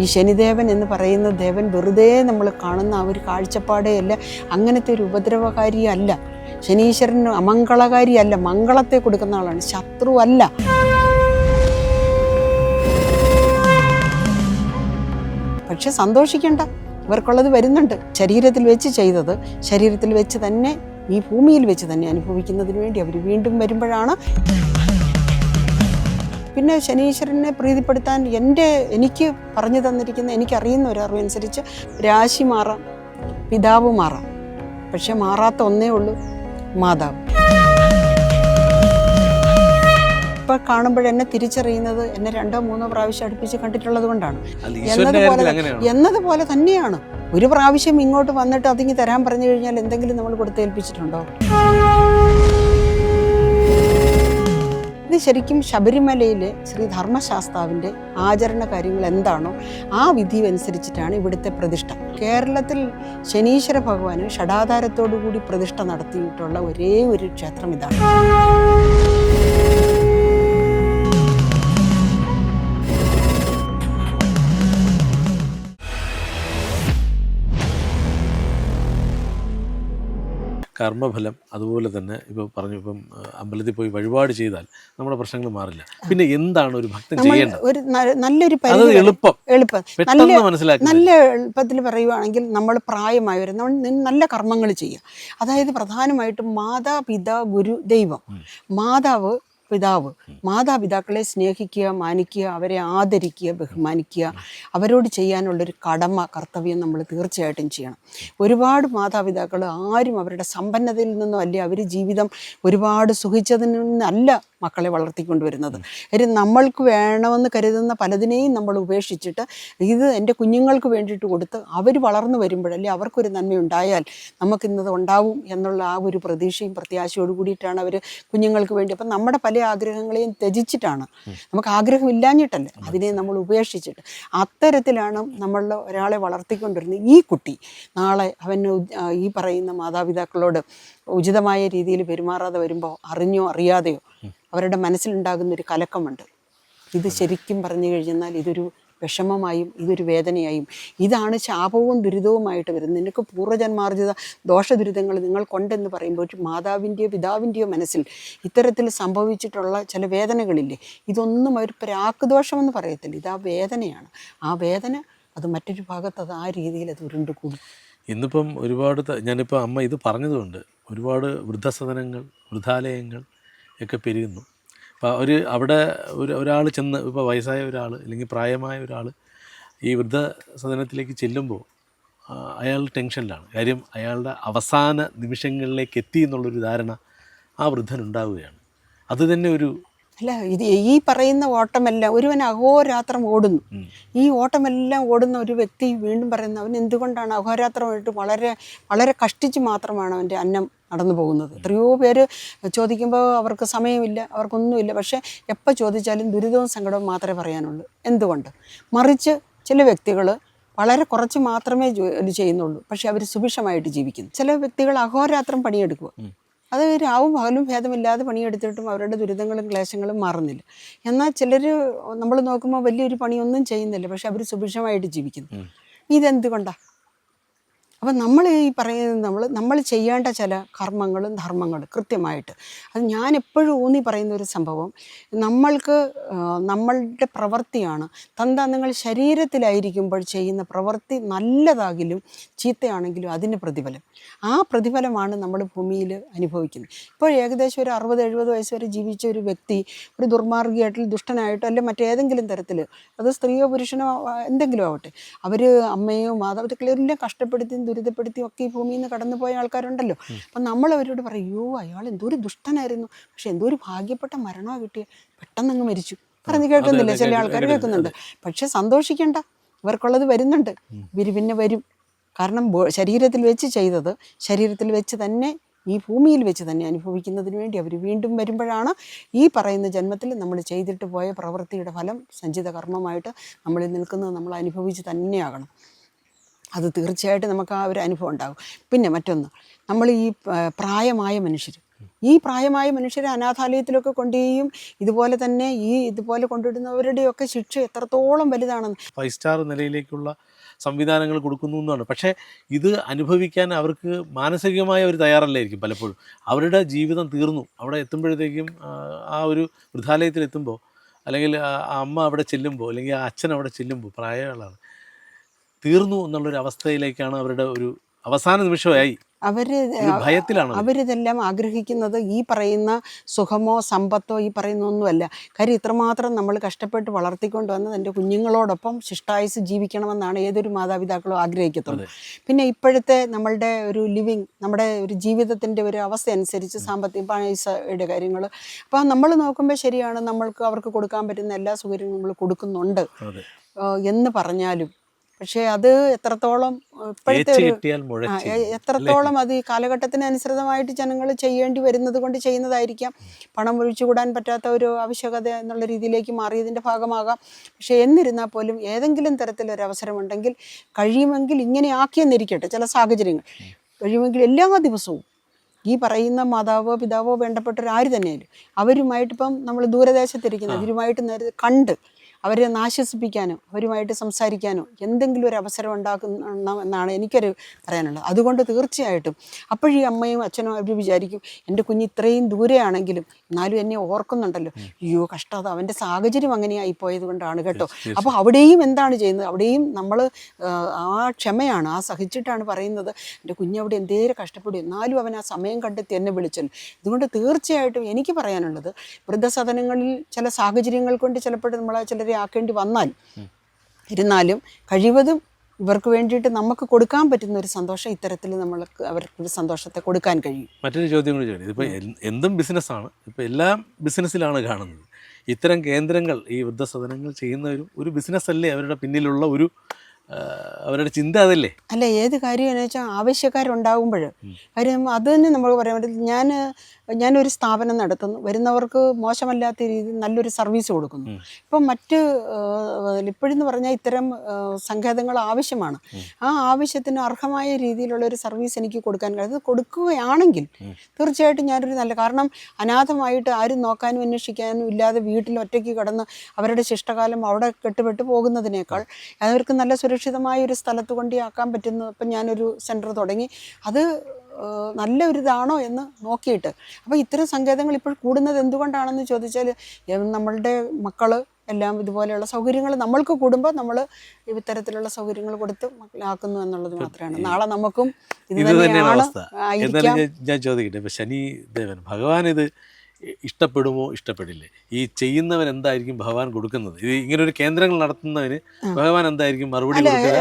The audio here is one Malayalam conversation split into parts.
ഈ ശനിദേവൻ എന്ന് പറയുന്ന ദേവൻ വെറുതെ നമ്മൾ കാണുന്ന ആ ഒരു കാഴ്ചപ്പാടേ അല്ല. അങ്ങനത്തെ ഒരു ഉപദ്രവകാരിയല്ല. ശനീശ്വരൻ അമംഗളകാരിയല്ല. മംഗളത്തെ കൊടുക്കുന്ന ആളാണ്. ശത്രുവല്ല പക്ഷെ സന്തോഷിക്കേണ്ട. ഇവർക്കുള്ളത് വരുന്നുണ്ട്. ശരീരത്തിൽ വെച്ച് ചെയ്തത്. ശരീരത്തിൽ വെച്ച് തന്നെ ഈ ഭൂമിയിൽ വെച്ച് തന്നെ അനുഭവിക്കുന്നതിന് വേണ്ടി അവർ വീണ്ടും വരുമ്പോഴാണ് പിന്നെ ശനീശ്വരനെ പ്രീതിപ്പെടുത്താൻ എന്റെ എനിക്ക് പറഞ്ഞു തന്നിരിക്കുന്ന എനിക്കറിയുന്ന ഒരു അറിവനുസരിച്ച് രാശി മാറാം പിതാവ് മാറാം. പക്ഷെ മാറാത്ത ഒന്നേ ഉള്ളൂ മാതാവ്. ഇപ്പൊ കാണുമ്പോൾ എന്നെ തിരിച്ചറിയുന്നത് എന്നെ രണ്ടോ മൂന്നോ പ്രാവശ്യം അടുപ്പിച്ച് കണ്ടിട്ടുള്ളത് കൊണ്ടാണ്. എന്നതുപോലെ എന്നതുപോലെ തന്നെയാണ്. ഒരു പ്രാവശ്യം ഇങ്ങോട്ട് വന്നിട്ട് അതിങ്ങി തരാൻ പറഞ്ഞു കഴിഞ്ഞാൽ എന്തെങ്കിലും നമ്മൾ കൊടുത്തേൽപ്പിച്ചിട്ടുണ്ടോ ഇത് ശരിക്കും ശബരിമലയിലെ ശ്രീ ധർമ്മശാസ്താവിന്റെ ആചരണ കാര്യങ്ങൾ എന്താണോ ആ വിധി അനുസരിച്ചിട്ടാണ് ഇവിടുത്തെ പ്രതിഷ്ഠ. കേരളത്തിൽ ശനീശ്വര ഭഗവാന് ഷടാധാരത്തോടു കൂടി പ്രതിഷ്ഠ നടത്തിയിട്ടുള്ള ഒരേ ഒരു ക്ഷേത്രം ഇതാണ്. കർമ്മഫലം അതുപോലെ തന്നെ ഇപ്പോൾ പറഞ്ഞു ഇപ്പം അമ്പലത്തിൽ പോയി വഴിപാട് ചെയ്താൽ നമ്മുടെ പ്രശ്നങ്ങൾ മാറില്ല. പിന്നെ എന്താണ് ഒരു ഭക്തൻ ചെയ്യേണ്ടത്? ഒരു നല്ലൊരു അത് എളുപ്പം. എളുപ്പം. നല്ല മനസ്സിലാക്കി നല്ല എളുപ്പത്തിൽ പറയുവാണെങ്കിൽ നമ്മൾ പ്രായമായവർ നമ്മൾ നല്ല കർമ്മങ്ങൾ ചെയ്യുക. അതായത് പ്രധാനമായിട്ടും മാതാപിതാ ഗുരു ദൈവം. മാതാവ് പിതാവ്. മാതാപിതാക്കളെ സ്നേഹിക്കുക മാനിക്കുക അവരെ ആദരിക്കുക ബഹുമാനിക്കുക അവരോട് ചെയ്യാനുള്ളൊരു കടമ കർത്തവ്യം നമ്മൾ തീർച്ചയായിട്ടും ചെയ്യണം. ഒരുപാട് മാതാപിതാക്കൾ ആരും അവരുടെ സമ്പന്നതയിൽ നിന്നും അല്ല അവർ ജീവിതം ഒരുപാട് സുഖിച്ചതിൽ നിന്നല്ല മക്കളെ വളർത്തിക്കൊണ്ടുവരുന്നത്. കാര്യം നമ്മൾക്ക് വേണമെന്ന് കരുതുന്ന പലതിനെയും നമ്മൾ ഉപേക്ഷിച്ചിട്ട് ഇത് എന്റെ കുഞ്ഞുങ്ങൾക്ക് വേണ്ടിയിട്ട് കൊടുത്ത് അവർ വളർന്നു വരുമ്പോഴല്ലേ അവർക്കൊരു നന്മയുണ്ടായാൽ നമുക്കിന്നത് ഉണ്ടാവും എന്നുള്ള ആ ഒരു പ്രതീക്ഷയും പ്രത്യാശയോട് കൂടിയിട്ടാണ് അവർ കുഞ്ഞുങ്ങൾക്ക് വേണ്ടി. അപ്പം നമ്മുടെ പല ആഗ്രഹങ്ങളെയും ത്യജിച്ചിട്ടാണ്. നമുക്ക് ആഗ്രഹം ഇല്ലാഞ്ഞിട്ടല്ല അതിനെ നമ്മൾ ഉപേക്ഷിച്ചിട്ട് അത്തരത്തിലാണ് നമ്മൾ ഒരാളെ വളർത്തിക്കൊണ്ടിരുന്നത്. ഈ കുട്ടി നാളെ അവന് ഈ പറയുന്ന മാതാപിതാക്കളോട് ഉചിതമായ രീതിയിൽ പെരുമാറാതെ വരുമ്പോൾ അറിഞ്ഞോ അറിയാതെയോ അവരുടെ മനസ്സിലുണ്ടാകുന്ന ഒരു കലക്കമുണ്ട്. ഇത് ശരിക്കും പറഞ്ഞു കഴിഞ്ഞാൽ ഇതൊരു വിഷമമായും ഇതൊരു വേദനയായും ഇതാണ് ശാപവും ദുരിതവുമായിട്ട് വരുന്നത്. നിനക്ക് പൂർവജന്മാർജിത ദോഷദുരിതങ്ങൾ നിങ്ങൾ കൊണ്ടെന്ന് പറയുമ്പോൾ ഒരു മാതാവിന്റെയോ പിതാവിന്റെയോ മനസ്സിൽ ഇത്തരത്തിൽ സംഭവിച്ചിട്ടുള്ള ചില വേദനകളില്ലേ ഇതൊന്നും ഒരു പ്രാക്ക് ദോഷമെന്ന് പറയത്തില്ല. ഇത് ആ വേദനയാണ്. ആ വേദന അത് മറ്റൊരു ഭാഗത്ത് അത് ആ രീതിയിൽ അത് ഉരുണ്ടുകൂടും. ഇന്നിപ്പം ഒരുപാട് ഞാനിപ്പോൾ അമ്മ ഇത് പറഞ്ഞതുകൊണ്ട് ഒരുപാട് വൃദ്ധസദനങ്ങൾ വൃദ്ധാലയങ്ങൾ ഒക്കെ പെരുകുന്നു. അപ്പോൾ ഒരു അവിടെ ഒരു ഒരാൾ ചെന്ന് ഇപ്പോൾ വയസ്സായ ഒരാൾ അല്ലെങ്കിൽ പ്രായമായ ഒരാൾ ഈ വൃദ്ധസദനത്തിലേക്ക് ചെല്ലുമ്പോൾ അയാൾ ടെൻഷനിലാണ്. കാര്യം അയാളുടെ അവസാന നിമിഷങ്ങളിലേക്ക് എത്തി എന്നുള്ളൊരു ധാരണ ആ വൃദ്ധനുണ്ടാവുകയാണ്. അത് തന്നെ ഒരു അല്ല ഇത് ഈ പറയുന്ന ഓട്ടമെല്ലാം ഒരുവൻ അഹോരാത്രം ഓടുന്നു. ഈ ഓട്ടമെല്ലാം ഓടുന്ന ഒരു വ്യക്തി വീണ്ടും പറയുന്ന അവൻ എന്തുകൊണ്ടാണ് അഹോരാത്രമായിട്ട് വളരെ വളരെ കഷ്ടിച്ച് മാത്രമാണ് അവന്റെ അന്നം നടന്നു പോകുന്നത്? എത്രയോ പേര് ചോദിക്കുമ്പോൾ അവർക്ക് സമയമില്ല അവർക്കൊന്നുമില്ല. പക്ഷേ എപ്പോൾ ചോദിച്ചാലും ദുരിതവും സങ്കടവും മാത്രമേ പറയാനുള്ളൂ. എന്തുകൊണ്ട്? മറിച്ച് ചില വ്യക്തികൾ വളരെ കുറച്ച് മാത്രമേ ജോലി ചെയ്യുന്നുള്ളൂ. പക്ഷേ അവർ സുഭിക്ഷമായിട്ട് ജീവിക്കുന്നു. ചില വ്യക്തികൾ അഹോരാത്രം പണിയെടുക്കുക. അത് രാവും പകലും ഭേദമില്ലാതെ പണിയെടുത്തിട്ടും അവരുടെ ദുരിതങ്ങളും ക്ലേശങ്ങളും മാറുന്നില്ല. എന്നാൽ ചിലർ നമ്മൾ നോക്കുമ്പോൾ വലിയൊരു പണിയൊന്നും ചെയ്യുന്നില്ല പക്ഷെ അവർ സുഭിക്ഷമായിട്ട് ജീവിക്കുന്നു. ഇതെന്തുകൊണ്ടാണ് അപ്പം നമ്മൾ ഈ പറയുന്നത് നമ്മൾ നമ്മൾ ചെയ്യേണ്ട ചില കർമ്മങ്ങളും ധർമ്മങ്ങളും കൃത്യമായിട്ട്. അത് ഞാൻ എപ്പോഴും ഊന്നി പറയുന്ന ഒരു സംഭവം നമ്മൾക്ക് നമ്മളുടെ പ്രവൃത്തിയാണ്. തന്ത നിങ്ങൾ ശരീരത്തിലായിരിക്കുമ്പോൾ ചെയ്യുന്ന പ്രവൃത്തി നല്ലതാകിലും ചീത്തയാണെങ്കിലും അതിന് പ്രതിഫലം. ആ പ്രതിഫലമാണ് നമ്മൾ ഭൂമിയിൽ അനുഭവിക്കുന്നത്. ഇപ്പോൾ ഏകദേശം ഒരു അറുപത് എഴുപത് വയസ്സ് വരെ ജീവിച്ച ഒരു വ്യക്തി ഒരു ദുർമാർഗിയായിട്ടോ ദുഷ്ടനായിട്ടോ അല്ലെങ്കിൽ മറ്റേതെങ്കിലും തരത്തിൽ അത് സ്ത്രീയോ പുരുഷനോ എന്തെങ്കിലും ആവട്ടെ അവർ അമ്മയോ മാതാപിതാക്കളെയോ എല്ലാം കഷ്ടപ്പെടുത്തിയും ദുരിതപ്പെടുത്തിയും ഒക്കെ ഈ ഭൂമിയിൽ നിന്ന് കടന്നു പോയ ആൾക്കാരുണ്ടല്ലോ. അപ്പം നമ്മൾ അവരോട് പറയും അയ്യോ അയാൾ എന്തൊരു ഒരു ദുഷ്ടനായിരുന്നു. പക്ഷെ എന്തോ ഒരു ഭാഗ്യപ്പെട്ട മരണമാണ് കിട്ടിയ. പെട്ടെന്ന് അങ്ങ് മരിച്ചു പറഞ്ഞു കേൾക്കുന്നില്ല? ചില ആൾക്കാർ കേൾക്കുന്നു, കേൾക്കുന്നുണ്ട്. പക്ഷെ സന്തോഷിക്കേണ്ട. ഇവർക്കുള്ളത് വരുന്നുണ്ട്. ഇവർ പിന്നെ വരും. കാരണം ശരീരത്തിൽ വെച്ച് ചെയ്തത് ശരീരത്തിൽ വെച്ച് തന്നെ ഈ ഭൂമിയിൽ വെച്ച് തന്നെ അനുഭവിക്കുന്നതിന് വേണ്ടി അവർ വീണ്ടും വരുമ്പോഴാണ് ഈ പറയുന്ന ജന്മത്തിൽ നമ്മൾ ചെയ്തിട്ട് പോയ പ്രവൃത്തിയുടെ ഫലം സഞ്ചിത കർമ്മമായിട്ട് നമ്മളിൽ നിൽക്കുന്നത് നമ്മൾ അനുഭവിച്ച് തന്നെയാകണം. അത് തീർച്ചയായിട്ടും നമുക്ക് ആ ഒരു അനുഭവം ഉണ്ടാകും. പിന്നെ മറ്റൊന്ന് നമ്മൾ ഈ പ്രായമായ മനുഷ്യർ ഈ പ്രായമായ മനുഷ്യരെ അനാഥാലയത്തിലൊക്കെ കൊണ്ടുപോയും ഇതുപോലെ തന്നെ ഈ ഇതുപോലെ കൊണ്ടിടുന്നവരുടെയൊക്കെ ശിക്ഷ എത്രത്തോളം വലുതാണെന്ന്. ഫൈവ് സ്റ്റാർ നിലയിലേക്കുള്ള സംവിധാനങ്ങൾ കൊടുക്കുന്നു എന്നാണ്. പക്ഷേ ഇത് അനുഭവിക്കാൻ അവർക്ക് മാനസികമായ ഒരു തയ്യാറല്ലായിരിക്കും പലപ്പോഴും. അവരുടെ ജീവിതം തീർന്നു. അവിടെ എത്തുമ്പോഴത്തേക്കും ആ, ഒരു വൃദ്ധാലയത്തിൽ എത്തുമ്പോൾ അല്ലെങ്കിൽ ആ അമ്മ അവിടെ ചെല്ലുമ്പോൾ അല്ലെങ്കിൽ ആ അച്ഛൻ അവിടെ ചെല്ലുമ്പോൾ പ്രായമുള്ളതാണ്. തീർന്നു എന്നുള്ളൊരു അവസ്ഥയിലേക്കാണ് അവരുടെ ഒരു അവസാന നിമിഷമായി. അവർ ഭയത്തിലാണ്. അവരിതെല്ലാം ആഗ്രഹിക്കുന്നത് ഈ പറയുന്ന സുഖമോ സമ്പത്തോ ഈ പറയുന്ന ഒന്നുമല്ല കാര്യം ഇത്രമാത്രം നമ്മൾ കഷ്ടപ്പെട്ട് വളർത്തിക്കൊണ്ട് വന്നത് എന്റെ കുഞ്ഞുങ്ങളോടൊപ്പം ശിഷ്ടായുസ് ജീവിക്കണമെന്നാണ് ഏതൊരു മാതാപിതാക്കളും ആഗ്രഹിക്കത്തുള്ളൂ. പിന്നെ ഇപ്പോഴത്തെ നമ്മളുടെ ഒരു ലിവിങ് നമ്മുടെ ഒരു ജീവിതത്തിന്റെ ഒരു അവസ്ഥ അനുസരിച്ച് സാമ്പത്തിക പൈസയുടെ കാര്യങ്ങൾ അപ്പോൾ നമ്മൾ നോക്കുമ്പോൾ ശരിയാണ് നമ്മൾക്ക് അവർക്ക് കൊടുക്കാൻ പറ്റുന്ന എല്ലാ സൗകര്യങ്ങളും നമ്മൾ കൊടുക്കുന്നുണ്ട്. എന്ന് പറഞ്ഞാലും പക്ഷേ അത് എത്രത്തോളം ഇപ്പോഴത്തെ ഒരു എത്രത്തോളം അത് ഈ കാലഘട്ടത്തിനനുസൃതമായിട്ട് ജനങ്ങൾ ചെയ്യേണ്ടി വരുന്നത് കൊണ്ട് ചെയ്യുന്നതായിരിക്കാം. പണം ഒഴിച്ചുകൂടാൻ പറ്റാത്ത ഒരു ആവശ്യകത എന്നുള്ള രീതിയിലേക്ക് മാറിയതിന്റെ ഭാഗമാകാം. പക്ഷേ എന്നിരുന്നാൽ പോലും ഏതെങ്കിലും തരത്തിലൊരവസരമുണ്ടെങ്കിൽ കഴിയുമെങ്കിൽ ഇങ്ങനെ ആക്കിയെന്നിരിക്കട്ടെ ചില സാഹചര്യങ്ങൾ. കഴിയുമെങ്കിൽ എല്ലാ ദിവസവും ഈ പറയുന്ന മാതാവോ പിതാവോ വേണ്ടപ്പെട്ടവർ ആര് തന്നെയാലും അവരുമായിട്ടിപ്പം നമ്മൾ ദൂരദേശത്തിരിക്കുന്നത് അവരുമായിട്ട് കണ്ട് അവരെ നാശ്വസിപ്പിക്കാനോ അവരുമായിട്ട് സംസാരിക്കാനോ എന്തെങ്കിലും ഒരു അവസരം ഉണ്ടാക്കുന്ന എന്നാണ് എനിക്കൊരു പറയാനുള്ളത്. അതുകൊണ്ട് തീർച്ചയായിട്ടും അപ്പോഴീ അമ്മയും അച്ഛനും അവർ വിചാരിക്കും എന്റെ കുഞ്ഞ് ഇത്രയും ദൂരെയാണെങ്കിലും എന്നാലും എന്നെ ഓർക്കുന്നുണ്ടല്ലോ. അയ്യോ കഷ്ടം. അത് അവന്റെ സാഹചര്യം അങ്ങനെയായി പോയത് കൊണ്ടാണ് കേട്ടോ. അപ്പോൾ അവിടെയും എന്താണ് ചെയ്യുന്നത്? അവിടെയും നമ്മൾ ആ ക്ഷമയാണ് ആ സഹിച്ചിട്ടാണ് പറയുന്നത് എന്റെ കുഞ്ഞ് അവിടെ എന്തേരം കഷ്ടപ്പെടും. എന്നാലും അവൻ ആ സമയം കണ്ടെത്തി എന്നെ വിളിച്ചല്ലോ. അതുകൊണ്ട് തീർച്ചയായിട്ടും എനിക്ക് പറയാനുള്ളത് വൃദ്ധസദനങ്ങളിൽ ചില സാഹചര്യങ്ങൾ കൊണ്ട് ചിലപ്പോൾ നമ്മളെ ചിലരെ ആക്കേണ്ടി വന്നാൽ ഇരുന്നാലും കഴിവതും ഇവർക്ക് വേണ്ടിയിട്ട് നമുക്ക് കൊടുക്കാൻ പറ്റുന്ന ഒരു സന്തോഷം ഇത്തരത്തിൽ നമ്മൾക്ക് അവർക്ക് ഒരു സന്തോഷത്തെ കൊടുക്കാൻ കഴിയും. മറ്റൊരു ചോദ്യം കൂടി ചോദിക്കും ഇപ്പോൾ എന്തും ബിസിനസ്സാണ് ഇപ്പോൾ എല്ലാം ബിസിനസ്സിലാണ് കാണുന്നത്. ഇത്തരം കേന്ദ്രങ്ങൾ ഈ വൃദ്ധസദനങ്ങൾ ചെയ്യുന്ന ഒരു ഒരു ബിസിനസ്സല്ലേ അവരുടെ പിന്നിലുള്ള ഒരു അവരുടെ ചിന്ത അതല്ലേ? അല്ല ഏത് കാര്യം എന്ന് വെച്ചാൽ ആവശ്യക്കാരുണ്ടാകുമ്പോൾ കാര്യം അത് തന്നെ നമ്മൾ പറയാൻ പറ്റും ഞാൻ ഞാനൊരു സ്ഥാപനം നടത്തുന്നു. വരുന്നവർക്ക് മോശമല്ലാത്ത രീതിയിൽ നല്ലൊരു സർവീസ് കൊടുക്കുന്നു. ഇപ്പം മറ്റ് ഇപ്പോഴെന്ന് പറഞ്ഞാൽ ഇത്തരം സങ്കേതങ്ങൾ ആവശ്യമാണ്. ആ ആവശ്യത്തിന് അർഹമായ രീതിയിലുള്ള ഒരു സർവീസ് എനിക്ക് കൊടുക്കാൻ കഴിയും അത് കൊടുക്കുകയാണെങ്കിൽ തീർച്ചയായിട്ടും ഞാനൊരു നല്ല കാരണം അനാഥമായിട്ട് ആരും നോക്കാനും അന്വേഷിക്കാനും ഇല്ലാതെ വീട്ടിൽ ഒറ്റയ്ക്ക് കിടന്ന് അവരുടെ ശിഷ്ടകാലം അവിടെ കെട്ടുപെട്ട് പോകുന്നതിനേക്കാൾ അവർക്ക് നല്ല സുരക്ഷിതമായ ഒരു സ്ഥലത്ത് കൊണ്ടാക്കാൻ പറ്റുന്ന ഇപ്പം ഞാനൊരു സെന്റർ തുടങ്ങി. അത് നല്ല ഒരു ഇതാണോ എന്ന് നോക്കിയിട്ട്. അപ്പോൾ ഇത്തരം സങ്കേതങ്ങൾ ഇപ്പോൾ കൂടുന്നത് എന്തുകൊണ്ടാണെന്ന് ചോദിച്ചാൽ നമ്മളുടെ മക്കൾ എല്ലാം ഇതുപോലെയുള്ള സൗകര്യങ്ങൾ നമ്മൾക്ക് കൂടുമ്പോൾ നമ്മൾ ഇത്തരത്തിലുള്ള സൗകര്യങ്ങൾ കൊടുത്ത് ആക്കുന്നു എന്നുള്ളത് മാത്രമാണ്. നാളെ നമുക്കും ഇത് തന്നെയാണ് ഞാൻ ചോദിക്കട്ടെ ഇപ്പം ശനി ദേവൻ ഭഗവാൻ ഇത് ഇഷ്ടപ്പെടുമോ? ഇഷ്ടപ്പെടില്ലേ? ഈ ചെയ്യുന്നവൻ എന്തായിരിക്കും ഭഗവാൻ കൊടുക്കുന്നത്? ഇത് ഇങ്ങനെ ഒരു കേന്ദ്രങ്ങൾ നടത്തുന്നവന് ഭഗവാൻ എന്തായിരിക്കും മറുപടി കൊടുക്കുക?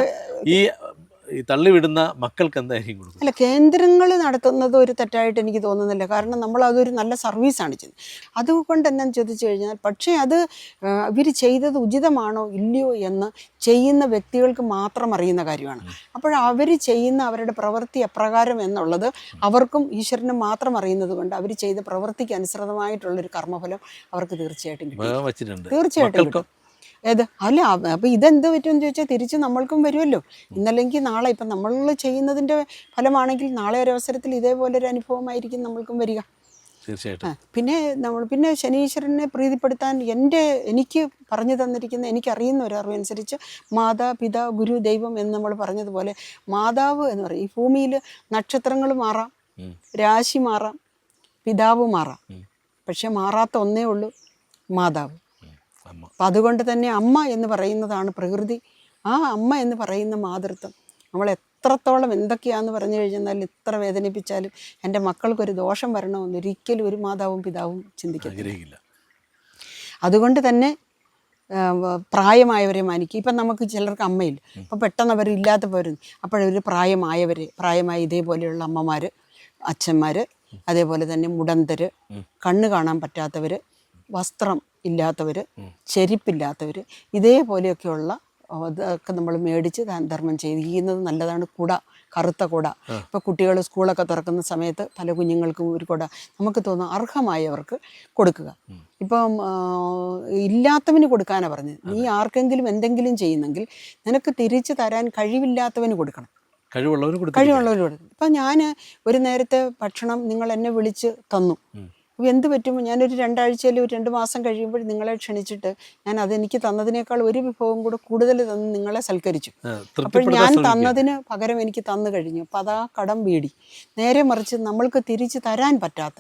ഈ ഈ തള്ളിവിടുന്ന മക്കൾക്ക് എന്തായിരിക്കും കൊടുക്കും അല്ല കേന്ദ്രങ്ങൾ നടത്തുന്നത് ഒരു തെറ്റായിട്ട് എനിക്ക് തോന്നുന്നില്ല. കാരണം നമ്മൾ അതൊരു നല്ല സർവീസാണ് ചെയ്യുന്നത്. അതുകൊണ്ട് എന്നാന്ന് ചോദിച്ചു കഴിഞ്ഞാൽ പക്ഷേ അത് ഇവർ ചെയ്തത് ഉചിതമാണോ ഇല്ലയോ എന്ന് ചെയ്യുന്ന വ്യക്തികൾക്ക് മാത്രം അറിയുന്ന കാര്യമാണ്. അപ്പോൾ അവർ ചെയ്യുന്ന അവരുടെ പ്രവൃത്തി എപ്രകാരം എന്നുള്ളത് അവർക്കും ഈശ്വരനും മാത്രം അറിയുന്നത് കൊണ്ട് അവർ ചെയ്ത പ്രവൃത്തിക്ക് അനുസൃതമായിട്ടുള്ളൊരു കർമ്മഫലം അവർക്ക് തീർച്ചയായിട്ടും കിട്ടും. തീർച്ചയായിട്ടും. ഏത്? അല്ല അപ്പം ഇതെന്ത് പറ്റുമെന്ന് ചോദിച്ചാൽ തിരിച്ച് നമ്മൾക്കും വരുമല്ലോ. ഇന്നല്ലെങ്കിൽ നാളെ ഇപ്പം നമ്മൾ ചെയ്യുന്നതിന്റെ ഫലമാണെങ്കിൽ നാളെ ഒരു അവസരത്തിൽ ഇതേപോലെ ഒരു അനുഭവമായിരിക്കും നമ്മൾക്കും വരിക. തീർച്ചയായിട്ടും. പിന്നെ നമ്മൾ പിന്നെ ശനീശ്വരനെ പ്രീതിപ്പെടുത്താൻ എന്റെ എനിക്ക് പറഞ്ഞു തന്നിരിക്കുന്ന എനിക്കറിയുന്ന ഒരു അറിവനുസരിച്ച് മാതാ പിതാ ഗുരു ദൈവം എന്ന് നമ്മൾ പറഞ്ഞതുപോലെ മാതാവ് എന്ന് പറയും. ഈ ഭൂമിയിൽ നക്ഷത്രങ്ങൾ മാറാം രാശി മാറാം പിതാവ് മാറാം. പക്ഷെ മാറാത്ത ഒന്നേ ഉള്ളൂ മാതാവ്. അപ്പം അതുകൊണ്ട് തന്നെ അമ്മ എന്ന് പറയുന്നതാണ് പ്രകൃതി. ആ അമ്മ എന്ന് പറയുന്ന മാതൃത്വം. നമ്മൾ എത്രത്തോളം എന്തൊക്കെയാന്ന് പറഞ്ഞു കഴിഞ്ഞാൽ ഇത്ര വേദനിപ്പിച്ചാലും എന്റെ മക്കൾക്കൊരു ദോഷം വരണമെന്ന് ഒരിക്കലും ഒരു മാതാവും പിതാവും ചിന്തിക്കില്ല അതുകൊണ്ട് തന്നെ പ്രായമായവരെ മാനിക്കും ഇപ്പം നമുക്ക് ചിലർക്ക് അമ്മയില്ല. അപ്പം പെട്ടെന്ന് അവർ ഇല്ലാത്ത പോരും അപ്പോഴൊരു പ്രായമായവരെ പ്രായമായ ഇതേപോലെയുള്ള അമ്മമാർ അച്ഛന്മാർ അതേപോലെ തന്നെ മുടന്തർ കണ്ണ് കാണാൻ പറ്റാത്തവർ വസ്ത്രം ഇല്ലാത്തവർ ചെരുപ്പില്ലാത്തവർ ഇതേപോലെയൊക്കെയുള്ള അതൊക്കെ നമ്മൾ മേടിച്ച് ദാന ധർമ്മം ചെയ്യുന്നത് നല്ലതാണ് കുട കറുത്ത കുട. ഇപ്പോൾ കുട്ടികൾ സ്കൂളൊക്കെ തുറക്കുന്ന സമയത്ത് പല കുഞ്ഞുങ്ങൾക്കും ഒരു കുട. നമുക്ക് തോന്നും അർഹമായവർക്ക് കൊടുക്കുക. ഇപ്പം ഇല്ലാത്തവന് കൊടുക്കാനാണ് പറഞ്ഞത്. നീ ആർക്കെങ്കിലും എന്തെങ്കിലും ചെയ്യുന്നെങ്കിൽ നിനക്ക് തിരിച്ചു തരാൻ കഴിവില്ലാത്തവന് കൊടുക്കണം. കഴിവുള്ളവർ കഴിവുള്ളവർ കൊടുക്കും ഇപ്പം ഞാൻ ഒരു നേരത്തെ ഭക്ഷണം നിങ്ങൾ എന്നെ വിളിച്ച് തന്നു. എന്ത് പറ്റും? ഞാനൊരു രണ്ടാഴ്ചയിൽ ഒരു രണ്ട് മാസം കഴിയുമ്പോൾ നിങ്ങളെ ക്ഷണിച്ചിട്ട് ഞാൻ അതെനിക്ക് തന്നതിനേക്കാൾ ഒരു വിഭവം കൂടെ കൂടുതൽ തന്ന് നിങ്ങളെ സൽക്കരിച്ചു. അപ്പോൾ ഞാൻ തന്നതിന് പകരം എനിക്ക് തന്നു കഴിഞ്ഞു. അപ്പം അതാ കടം വീടി. നേരെ മറിച്ച് നമ്മൾക്ക് തിരിച്ച് തരാൻ പറ്റാത്ത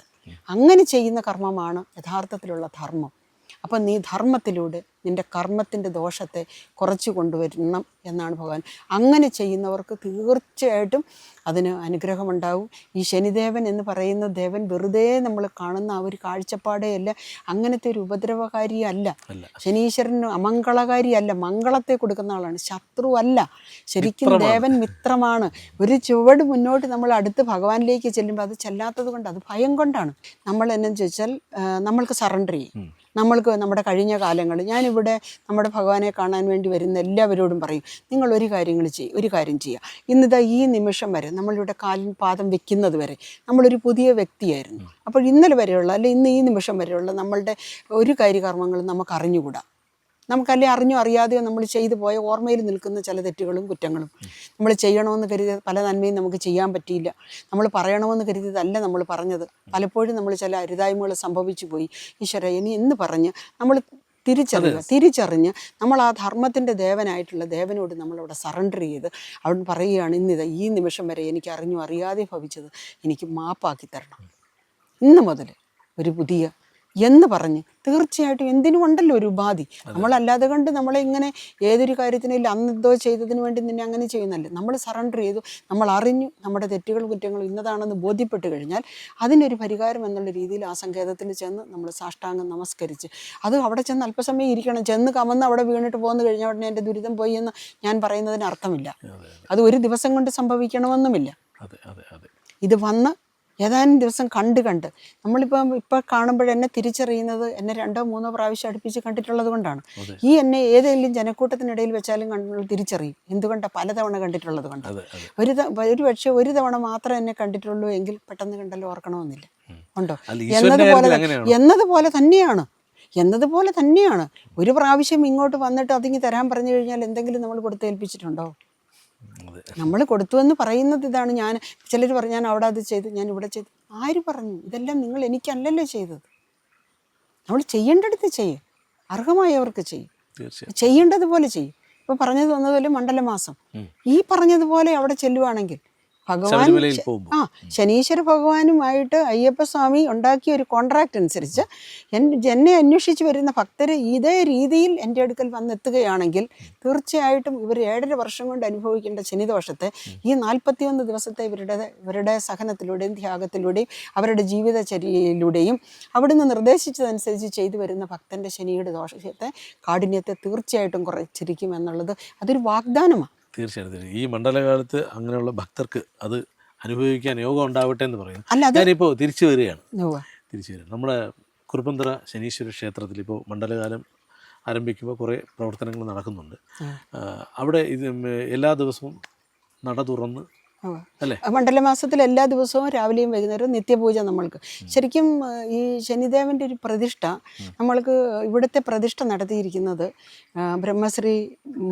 അങ്ങനെ ചെയ്യുന്ന കർമ്മമാണ് യഥാർത്ഥത്തിലുള്ള ധർമ്മം. അപ്പം നീ ധർമ്മത്തിലൂടെ നിന്റെ കർമ്മത്തിന്റെ ദോഷത്തെ കുറച്ച് കൊണ്ടുവരണം എന്നാണ് ഭഗവാൻ. അങ്ങനെ ചെയ്യുന്നവർക്ക് തീർച്ചയായിട്ടും അതിന് അനുഗ്രഹമുണ്ടാവും. ഈ ശനിദേവൻ എന്ന് പറയുന്ന ദേവൻ വെറുതെ നമ്മൾ കാണുന്ന ആ ഒരു കാഴ്ചപ്പാടേ അല്ല. അങ്ങനത്തെ ഒരു ഉപദ്രവകാരിയല്ല അല്ല. അമംഗളകാരിയല്ല മംഗളത്തെ കൊടുക്കുന്ന ആളാണ്. ശത്രു അല്ല. ശരിക്കും ദേവൻ മിത്രമാണ്. ഒരു ചുവട് മുന്നോട്ട് നമ്മൾ അടുത്ത് ഭഗവാനിലേക്ക് ചെല്ലുമ്പോൾ അത് ചെല്ലാത്തത് കൊണ്ട് അത് ഭയം കൊണ്ടാണ്. നമ്മൾ എന്നു ചോദിച്ചാൽ നമ്മൾക്ക് സറണ്ടർ ചെയ്യും. നമ്മൾക്ക് നമ്മുടെ കഴിഞ്ഞ കാലങ്ങൾ ഞാനിവിടെ നമ്മുടെ ഭഗവാനെ കാണാൻ വേണ്ടി വരുന്ന എല്ലാവരോടും പറയും നിങ്ങൾ ഒരു കാര്യങ്ങൾ ചെയ്യും ഒരു കാര്യം ചെയ്യുക ഇന്നിതാ ഈ നിമിഷം വരെ നമ്മളിവിടെ കാലിൽ പാദം വെക്കുന്നത് വരെ നമ്മളൊരു പുതിയ വ്യക്തിയായിരുന്നു. അപ്പോൾ ഇന്നലെ വരെയുള്ള അല്ലെ ഇന്ന് ഈ നിമിഷം വരെയുള്ള നമ്മളുടെ ഒരു കാര്യകർമ്മങ്ങളും നമുക്ക് അറിഞ്ഞുകൂടാ. നമുക്കല്ലേ അറിഞ്ഞോ അറിയാതെയോ നമ്മൾ ചെയ്തു പോയ ഓർമ്മയിൽ നിൽക്കുന്ന ചില തെറ്റുകളും കുറ്റങ്ങളും. നമ്മൾ ചെയ്യണമെന്ന് കരുതിയ പല നന്മയും നമുക്ക് ചെയ്യാൻ പറ്റിയില്ല. നമ്മൾ പറയണമെന്ന് കരുതിയതല്ല നമ്മൾ പറഞ്ഞത്. പലപ്പോഴും നമ്മൾ ചില അരുതായ്മകൾ സംഭവിച്ചു പോയി. ഈശ്വര ഇനി എന്ന് പറഞ്ഞ് നമ്മൾ തിരിച്ചറിയുക തിരിച്ചറിഞ്ഞ് നമ്മൾ ആ ധർമ്മത്തിന്റെ ദേവനായിട്ടുള്ള ദേവനോട് നമ്മളവിടെ സറണ്ടർ ചെയ്ത് അവൻ പറയുകയാണ് ഇന്നിത് ഈ നിമിഷം വരെ എനിക്ക് അറിഞ്ഞു അറിയാതെ ഭവിച്ചത് എനിക്ക് മാപ്പാക്കി തരണം. ഇന്ന് മുതൽ ഒരു പുതിയ എന്ന് പറഞ്ഞ്. തീർച്ചയായിട്ടും എന്തിനും ഉണ്ടല്ലോ ഒരു ഉപാധി. നമ്മളല്ലാതെ കണ്ട് നമ്മളെ ഇങ്ങനെ ഏതൊരു കാര്യത്തിനും അന്ന് എന്തോ ചെയ്തതിന് വേണ്ടി നിന്നെ അങ്ങനെ ചെയ്യുന്നല്ല നമ്മൾ സറണ്ടർ ചെയ്തു. നമ്മൾ അറിഞ്ഞു നമ്മുടെ തെറ്റുകൾ കുറ്റങ്ങൾ ഇന്നതാണെന്ന് ബോധ്യപ്പെട്ട് കഴിഞ്ഞാൽ അതിനൊരു പരിഹാരം എന്നുള്ള രീതിയിൽ ആ സങ്കേതത്തിൽ ചെന്ന് നമ്മൾ സാഷ്ടാംഗം നമസ്കരിച്ച്. അത് അവിടെ ചെന്ന് അല്പസമയം ഇരിക്കണം. ചെന്ന് കമന്ന് അവിടെ വീണിട്ട് പോന്നു കഴിഞ്ഞാൽ ഉടനെ എന്റെ ദുരിതം പോയി എന്ന് ഞാൻ പറയുന്നതിന് അർത്ഥമില്ല. അത് ഒരു ദിവസം കൊണ്ട് സംഭവിക്കണമെന്നുമില്ല. ഇത് വന്ന് ഏതാനും ദിവസം കണ്ട് കണ്ട്. നമ്മളിപ്പം ഇപ്പം കാണുമ്പോൾ എന്നെ തിരിച്ചറിയുന്നത് എന്നെ രണ്ടോ മൂന്നോ പ്രാവശ്യം അടുപ്പിച്ച് കണ്ടിട്ടുള്ളത് കൊണ്ടാണ്. ഈ എന്നെ ഏതെങ്കിലും ജനക്കൂട്ടത്തിനിടയിൽ വെച്ചാലും കണ്ടു തിരിച്ചറിയും. എന്തുകൊണ്ടാണ് പലതവണ കണ്ടിട്ടുള്ളത് കൊണ്ട് ഒരു ഒരു പക്ഷേ ഒരു തവണ മാത്രം എന്നെ കണ്ടിട്ടുള്ളൂ എങ്കിൽ പെട്ടെന്ന് കണ്ടല്ലോ ഓർക്കണമെന്നില്ല. ഉണ്ടോ? എന്നതുപോലെ എന്നതുപോലെ തന്നെയാണ്. എന്നതുപോലെ തന്നെയാണ്. ഒരു പ്രാവശ്യം ഇങ്ങോട്ട് വന്നിട്ട് അതിങ്ങി തരാൻ പറഞ്ഞു കഴിഞ്ഞാൽ എന്തെങ്കിലും നമ്മൾ കൊടുത്തേൽപ്പിച്ചിട്ടുണ്ടോ നമ്മൾ കൊടുത്തു എന്ന് പറയുന്നത് ഇതാണ്. ഞാൻ ചിലർ പറഞ്ഞു ഞാൻ അവിടെ അത് ചെയ്തു ഞാൻ ഇവിടെ ചെയ്തു. ആര് പറഞ്ഞു? ഇതെല്ലാം നിങ്ങൾ എനിക്കല്ലല്ലോ ചെയ്തത്. നമ്മൾ ചെയ്യേണ്ടടുത്ത് ചെയ്യും. അർഹമായവർക്ക് ചെയ്യും. ചെയ്യേണ്ടതുപോലെ ചെയ്യും. ഇപ്പൊ പറഞ്ഞത് വന്നതുപോലെ മണ്ഡലമാസം. ഈ പറഞ്ഞതുപോലെ അവിടെ ചെല്ലുവാണെങ്കിൽ ഭഗവാൻ ആ ശനീശ്വര ഭഗവാനുമായിട്ട് അയ്യപ്പസ്വാമി ഉണ്ടാക്കിയ ഒരു കോൺട്രാക്ട് അനുസരിച്ച് എന്നെ അന്വേഷിച്ച് വരുന്ന ഭക്തർ ഇതേ രീതിയിൽ എന്റെ അടുക്കൽ വന്നെത്തുകയാണെങ്കിൽ തീർച്ചയായിട്ടും ഇവർ ഏഴര വർഷം കൊണ്ട് അനുഭവിക്കേണ്ട ശനിദോഷത്തെ ഈ നാൽപ്പത്തിയൊന്ന് ദിവസത്തെ ഇവരുടെ ഇവരുടെ സഹനത്തിലൂടെയും ത്യാഗത്തിലൂടെയും അവരുടെ ജീവിതചര്യയിലൂടെയും അവിടുന്ന് നിർദ്ദേശിച്ചതനുസരിച്ച് ചെയ്തു വരുന്ന ഭക്തന്റെ ശനിയുടെ ദോഷത്തെ കാഠിന്യത്തെ തീർച്ചയായിട്ടും കുറച്ചിരിക്കും എന്നുള്ളത് അതൊരു വാഗ്ദാനമാണ്. തീർച്ചയായും തീർച്ചയായും. ഈ മണ്ഡലകാലത്ത് അങ്ങനെയുള്ള ഭക്തർക്ക് അത് അനുഭവിക്കാൻ യോഗം ഉണ്ടാവട്ടെ എന്ന് പറയുന്നു. ഞാനിപ്പോൾ തിരിച്ചു വരികയാണ്. തിരിച്ചു വരിക നമ്മുടെ കുറുപ്പന്തറ ശനീശ്വര ക്ഷേത്രത്തിൽ ഇപ്പോൾ മണ്ഡലകാലം ആരംഭിക്കുമ്പോൾ കുറേ പ്രവർത്തനങ്ങൾ നടക്കുന്നുണ്ട്. അവിടെ ഇത് എല്ലാ ദിവസവും നട തുറന്ന് ഉവ്വ. മണ്ഡല മണ്ഡലമാസത്തിൽ എല്ലാ ദിവസവും രാവിലെയും വൈകുന്നേരവും നിത്യപൂജ നമ്മൾക്ക്. ശരിക്കും ഈ ശനിദേവന്റെ ഒരു പ്രതിഷ്ഠ നമ്മൾക്ക് ഇവിടുത്തെ പ്രതിഷ്ഠ നടത്തിയിരിക്കുന്നത് ബ്രഹ്മശ്രീ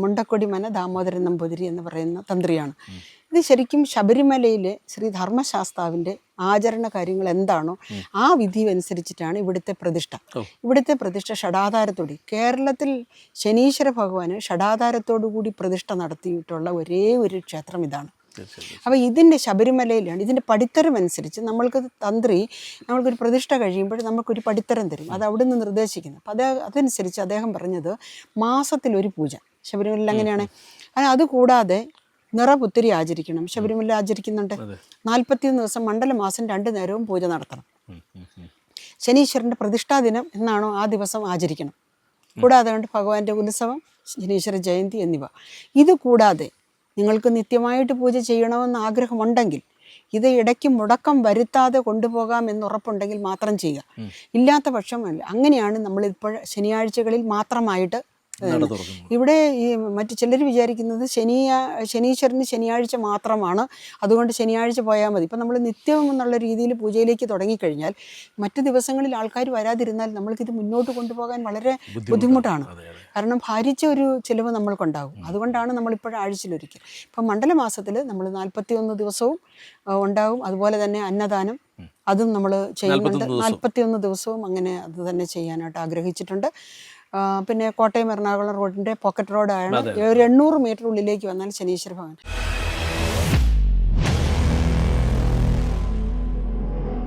മുണ്ടക്കൊടി മന ദാമോദരൻ നമ്പൂതിരി എന്ന് പറയുന്ന തന്ത്രിയാണ്. ഇത് ശരിക്കും ശബരിമലയിലെ ശ്രീ ധർമ്മശാസ്താവിന്റെ ആചരണ കാര്യങ്ങൾ എന്താണോ ആ വിധി അനുസരിച്ചിട്ടാണ് ഇവിടുത്തെ പ്രതിഷ്ഠ. ഇവിടുത്തെ പ്രതിഷ്ഠ ഷടാധാരത്തോടി കേരളത്തിൽ ശനീശ്വര ഭഗവാന് ഷടാധാരത്തോടു കൂടി പ്രതിഷ്ഠ നടത്തിയിട്ടുള്ള ഒരേ ഒരു ക്ഷേത്രം ഇതാണ്. അപ്പോൾ ഇതിന്റെ ശബരിമലയിലാണ് ഇതിന്റെ പടിത്തരം അനുസരിച്ച് നമ്മൾക്ക് തന്ത്രി നമ്മൾക്കൊരു പ്രതിഷ്ഠ കഴിയുമ്പോൾ നമുക്കൊരു പടിത്തരം തരും. അത് അവിടെ നിന്ന് നിർദ്ദേശിക്കുന്നത് അപ്പോൾ അത് അതനുസരിച്ച് അദ്ദേഹം പറഞ്ഞത് മാസത്തിലൊരു പൂജ. ശബരിമലയിൽ അങ്ങനെയാണ് അത് അതുകൂടാതെ നിറപുത്തിരി ആചരിക്കണം. ശബരിമല ആചരിക്കുന്നുണ്ട്. നാൽപ്പത്തിയൊന്ന് ദിവസം മണ്ഡലമാസം രണ്ട് നേരവും പൂജ നടത്തണം. ശനീശ്വരന്റെ പ്രതിഷ്ഠാ ദിനം എന്നാണോ ആ ദിവസം ആചരിക്കണം. കൂടാതെ കൊണ്ട് ഭഗവാന്റെ ഉത്സവം ശനീശ്വര ജയന്തി എന്നിവ. ഇത് കൂടാതെ നിങ്ങൾക്ക് നിത്യമായിട്ട് പൂജ ചെയ്യണമെന്ന് ആഗ്രഹമുണ്ടെങ്കിൽ ഇത് ഇടയ്ക്ക് മുടക്കം വരുത്താതെ കൊണ്ടുപോകാം എന്ന് ഉറപ്പുണ്ടെങ്കിൽ മാത്രം ചെയ്യുക. ഇല്ലാത്ത പക്ഷം അങ്ങനെയാണ് നമ്മൾ ഇപ്പോൾ ശനിയാഴ്ചകളിൽ മാത്രമായിട്ട് ഇവിടെ ഈ മറ്റു ചിലർ വിചാരിക്കുന്നത് ശനിയാ ശനീശ്വരന് ശനിയാഴ്ച മാത്രമാണ്. അതുകൊണ്ട് ശനിയാഴ്ച പോയാൽ മതി. ഇപ്പം നമ്മൾ നിത്യം എന്നുള്ള രീതിയിൽ പൂജയിലേക്ക് തുടങ്ങിക്കഴിഞ്ഞാൽ മറ്റു ദിവസങ്ങളിൽ ആൾക്കാർ വരാതിരുന്നാൽ നമ്മൾക്കിത് മുന്നോട്ട് കൊണ്ടുപോകാൻ വളരെ ബുദ്ധിമുട്ടാണ്. കാരണം ഭാരിച്ച ഒരു ചിലവ് നമ്മൾക്കുണ്ടാകും. അതുകൊണ്ടാണ് നമ്മളിപ്പോഴും ആഴ്ചയിലൊരിക്കൽ. ഇപ്പം മണ്ഡലമാസത്തിൽ നമ്മൾ നാൽപ്പത്തിയൊന്ന് ദിവസവും ഉണ്ടാവും. ഉണ്ടാകും അതുപോലെ തന്നെ അന്നദാനം. അതും നമ്മൾ ചെയ്യുന്നുണ്ട്. 41 ദിവസവും. നാൽപ്പത്തിയൊന്ന് ദിവസവും അങ്ങനെ അത് തന്നെ ചെയ്യാനായിട്ട് ആഗ്രഹിച്ചിട്ടുണ്ട്. പിന്നെ കോട്ടയം എറണാകുളം റോഡിന്റെ പോക്കറ്റ് റോഡാണ് ഒരു എണ്ണൂറ് മീറ്റർ ഉള്ളിലേക്ക് വന്നാൽ ശനീശ്വര ഭവൻ.